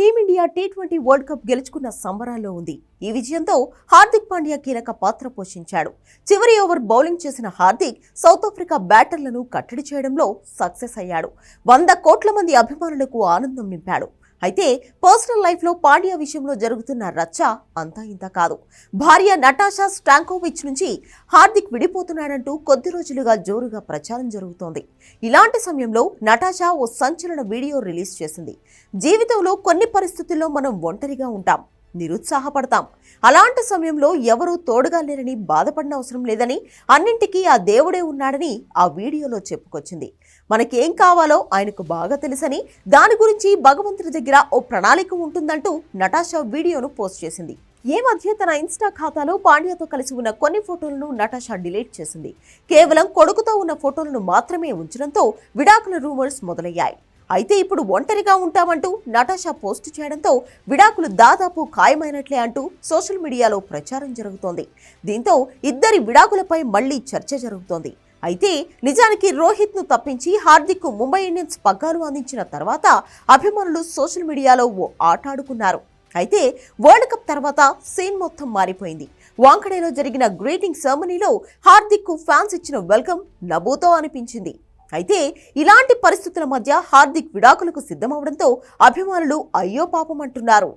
Team India T twenty world cup గెలుచుకున్న సంబరాల్లో ఉంది. ఈ విజయంతో హార్దిక్ పాండ్యా కీలక పాత్ర పోషించాడు. చివరి ఓవర్ బౌలింగ్ చేసిన హార్దిక్ సౌత్ ఆఫ్రికా బ్యాటర్లను కట్టడి చేయడంలో సక్సెస్ అయ్యాడు. వంద కోట్ల మంది అభిమానులకు ఆనందం నింపాడు. అయితే పర్సనల్ లైఫ్లో పాండ్యా విషయంలో జరుగుతున్న రచ్చ అంతా ఇంత కాదు. భార్య నటాషా స్టాంకోవిచ్ నుంచి హార్దిక్ విడిపోతున్నాడంటూ కొద్ది రోజులుగా జోరుగా ప్రచారం జరుగుతోంది. ఇలాంటి సమయంలో నటాషా ఓ సంచలన వీడియో రిలీజ్ చేసింది. జీవితంలో కొన్ని పరిస్థితుల్లో మనం ఒంటరిగా ఉంటాం. నిరుత్సాహపడతాం. అలాంటి సమయంలో ఎవరూ తోడుగా లేరని బాధపడిన అవసరం లేదని అన్నింటికీ ఆ దేవుడే ఉన్నాడని ఆ వీడియోలో చెప్పుకొచ్చింది. మనకేం కావాలో ఆయనకు బాగా తెలుసని దాని గురించి భగవంతుడి దగ్గర ఓ ప్రణాళిక ఉంటుందంటూ నటాషా వీడియోను పోస్ట్ చేసింది. ఈ మధ్య తన ఇన్స్టా ఖాతాలో పాండ్యాతో కలిసి ఉన్న కొన్ని ఫోటోలను నటాషా డిలీట్ చేసింది. కేవలం కొడుకుతో ఉన్న ఫోటోలను మాత్రమే ఉంచడంతో విడాకుల రూమర్స్ మొదలయ్యాయి. అయితే ఇప్పుడు ఒంటరిగా ఉంటామంటూ నటాషా పోస్ట్ చేయడంతో విడాకులు దాదాపు ఖాయమైనట్లే అంటూ సోషల్ మీడియాలో ప్రచారం జరుగుతోంది. దీంతో ఇద్దరి విడాకులపై మళ్ళీ చర్చ జరుగుతోంది. అయితే నిజానికి రోహిత్ను తప్పించి హార్దిక్ ముంబై ఇండియన్స్ పగ్గాలు అందించిన తర్వాత అభిమానులు సోషల్ మీడియాలో ఓ ఆట ఆడుకున్నారు. అయితే వరల్డ్ కప్ తర్వాత సీన్ మొత్తం మారిపోయింది. వాంఖడేలో జరిగిన గ్రీటింగ్ సెరమనీలో హార్దిక్ ఫ్యాన్స్ ఇచ్చిన వెల్కమ్ నభూతో అనిపించింది. అయితే ఇలాంటి పరిస్థితుల మధ్య హార్దిక్ విడాకులకు సిద్ధమవడంతో అభిమానులు అయ్యో పాపం అంటున్నారు.